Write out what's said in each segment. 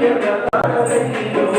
Thank you.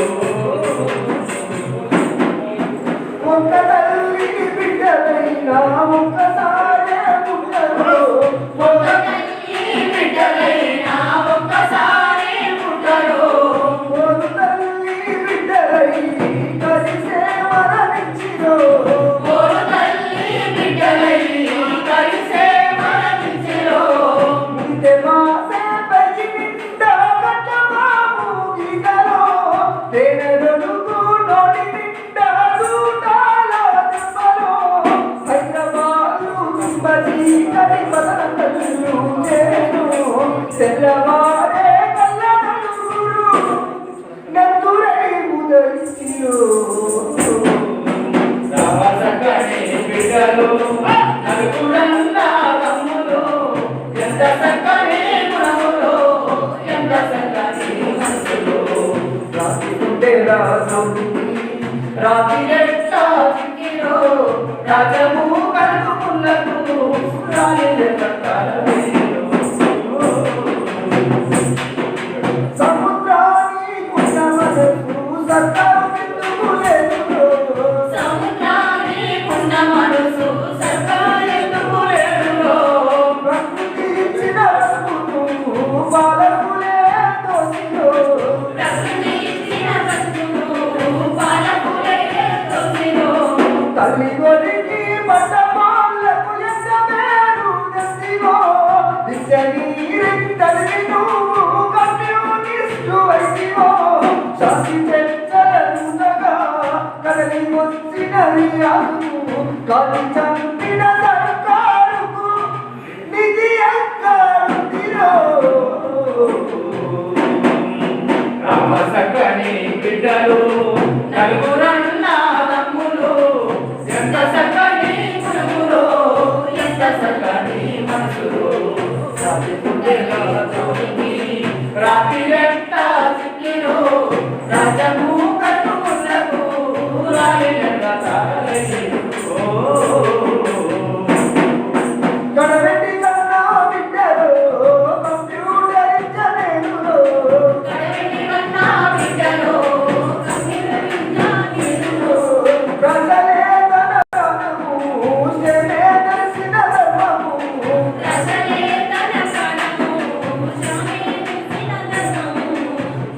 రాజము కలుపుకున్నట్టు రాజు కట్టాలి Thank you.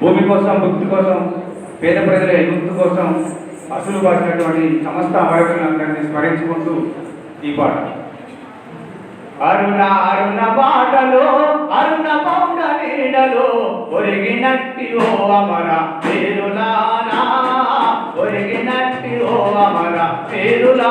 భూమి కోసం భక్తి కోసం పేద ప్రజల విముక్తి కోసం అసలు పాడినటువంటి సమస్త అమాయకులను అందరినీ స్మరించుకుంటూ ఈ పాట. అరుణ అరుణ బాటలో అరుణ పౌడ నీడలు ఒరిగినట్టి ఓ అమర పేరులానా ఒరిగినట్టి ఓ అమర పేరులా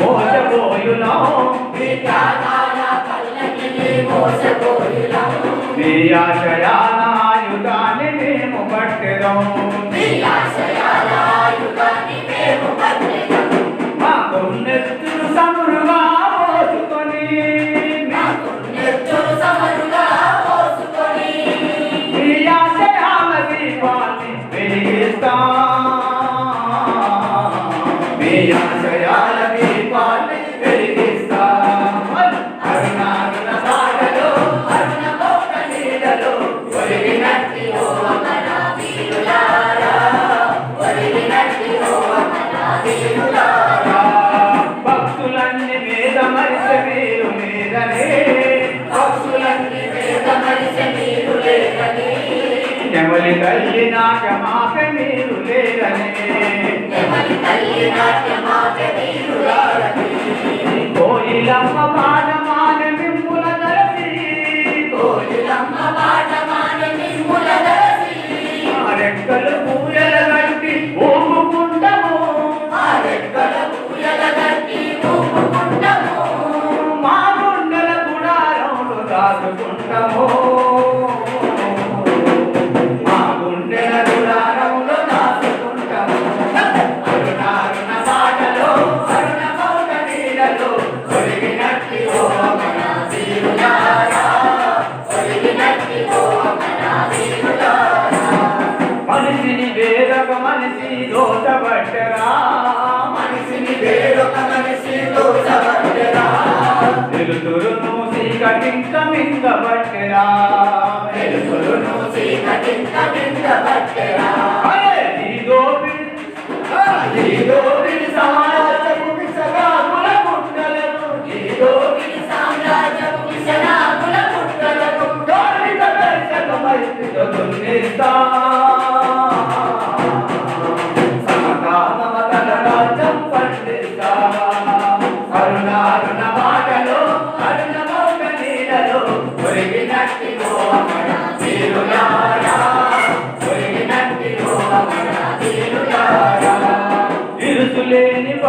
మోసపోయునా మీ ఆశయాల ఆయుధాన్ని మేము మా కొన్నెత్తులు సమృద్ధి ఎవరి తల్లి నాక మాట మీరు లేరని కోయిలమ్మ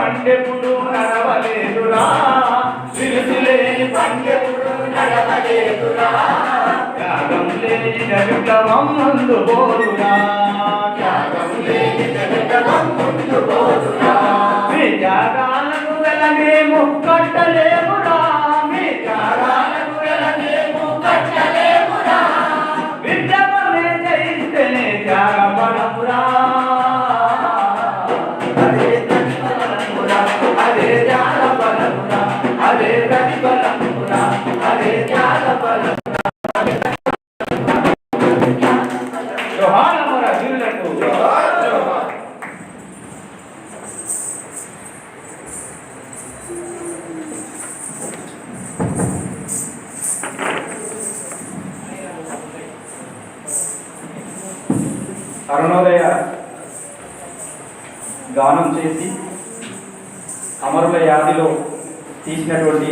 పండెప్పుడు నడవలేదురా. సిలుసులేని పండెప్పుడు నడవలేదురా. త్యాగం లేని నడుకవం ముందు పోదురా. త్యాగం లేని నడుకవం ముందు పోదురా. త్యాగా కరుణోదయ గానం చేసి అమరుల యాదిలో తీసినటువంటి